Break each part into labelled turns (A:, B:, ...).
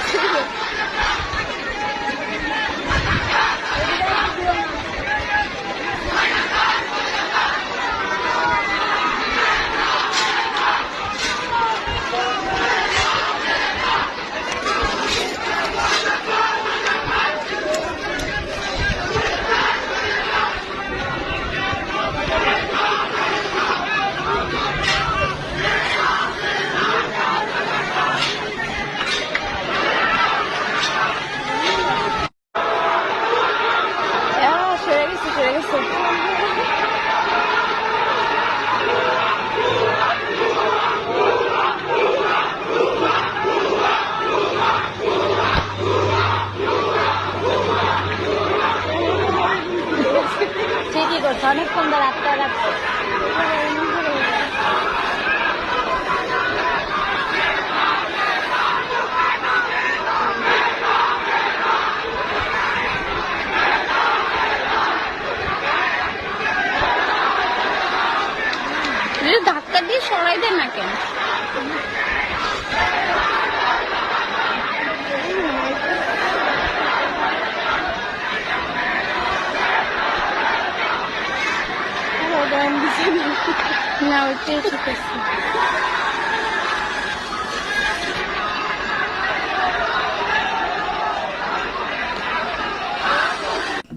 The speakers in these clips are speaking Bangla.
A: Thank you. eso. Sí, Kiko, son todas. ধাক্কা দিয়ে সরাই দেন না কেন না ওইটাই ঠিক আছে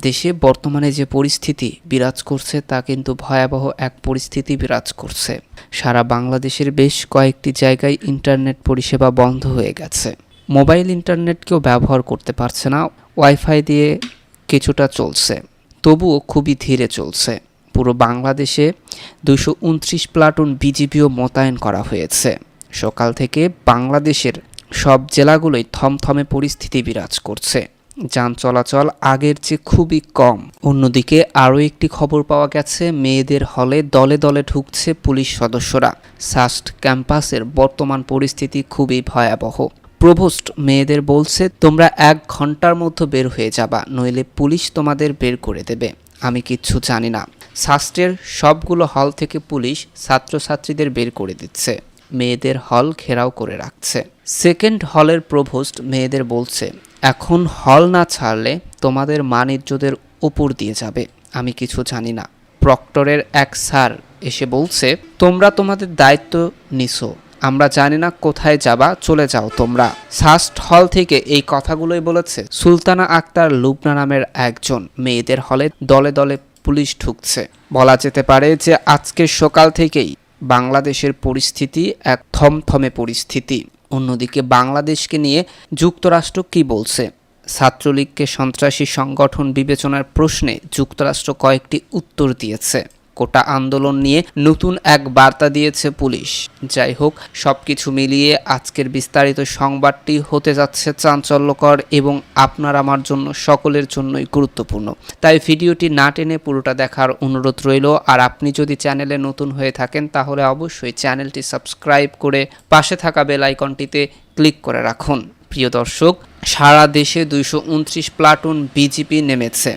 B: দেশে বর্তমানে যে পরিস্থিতি বিরাজ করছে, তা কিন্তু ভয়াবহ এক পরিস্থিতি বিরাজ করছে। সারা বাংলাদেশের বেশ কয়েকটি জায়গায় ইন্টারনেট পরিষেবা বন্ধ হয়ে গেছে। মোবাইল ইন্টারনেট কেউ ব্যবহার করতে পারছে না, ওয়াইফাই দিয়ে কিছুটা চলছে, তবুও খুবই ধীরে চলছে। পুরো বাংলাদেশে দুশো উনত্রিশ প্লাটুন বিজিবিও মোতায়েন করা হয়েছে। সকাল থেকে বাংলাদেশের সব জেলাগুলোই থমথমে পরিস্থিতি বিরাজ করছে। যান চলাচল আগের চেয়ে খুবই কম। অন্যদিকে আরও একটি খবর পাওয়া গেছে, মেয়েদের হলে দলে দলে ঢুকছে পুলিশ সদস্যরা। সাস্ট ক্যাম্পাসের বর্তমান পরিস্থিতি খুবই ভয়াবহ। প্রভোস্ট মেয়েদের বলছে, তোমরা এক ঘণ্টার মধ্যে বের হয়ে যাবা, নইলে পুলিশ তোমাদের বের করে দেবে। আমি কিচ্ছু জানি না। শাস্ত্রের সবগুলো হল থেকে পুলিশ ছাত্রছাত্রীদের বের করে দিচ্ছে। মেয়েদের হল ঘেরাও করে রাখছে। সেকেন্ড হলের প্রভোস্ট মেয়েদের বলছে এখন হল না ছাড়লে তোমাদের মান ইজ্জতের উপর দিয়ে যাবে। আমি কিছু জানি না। প্রক্টরের এক স্যার এসে বলছে, তোমরা তোমাদের দায়িত্ব নিছো। আমরা জানি না কোথায় যাবা, চলে যাও তোমরা। সাস্ট হল থেকে এই কথাগুলোই বলেছে সুলতানা আক্তার লুবনা নামের একজন। মেয়েদের হলে দলে দলে পুলিশ ঢুকছে। বলা যেতে পারে যে আজকের সকাল থেকেই বাংলাদেশের পরিস্থিতি এক থমথমে পরিস্থিতি। অন্যদিকে বাংলাদেশকে নিয়ে যুক্তরাষ্ট্র কি বলছে? ছাত্রলীগকে সন্ত্রাসী সংগঠন বিবেচনার প্রশ্নে যুক্তরাষ্ট্র কয়েকটি উত্তর দিয়েছে। কোটা আন্দোলন নিয়ে নতুন এক বার্তা দিয়েছে পুলিশ। যাই হোক সব কিছু মিলিয়ে আজকের বিস্তারিত সংবাদটি হতে যাচ্ছে চাঞ্চল্যকর এবং আপনার আমার জন্য সকলের জন্যই গুরুত্বপূর্ণ। তাই ভিডিওটি না টেনে পুরোটা দেখার অনুরোধ রইল। আর আপনি যদি চ্যানেলে নতুন হয়ে থাকেন, তাহলে অবশ্যই চ্যানেলটি সাবস্ক্রাইব করে পাশে থাকা বেল আইকনটিতে ক্লিক করে রাখুন। প্রিয় দর্শক, সারা দেশে দুইশো উনত্রিশ প্লাটুন বিজিপি নেমেছে।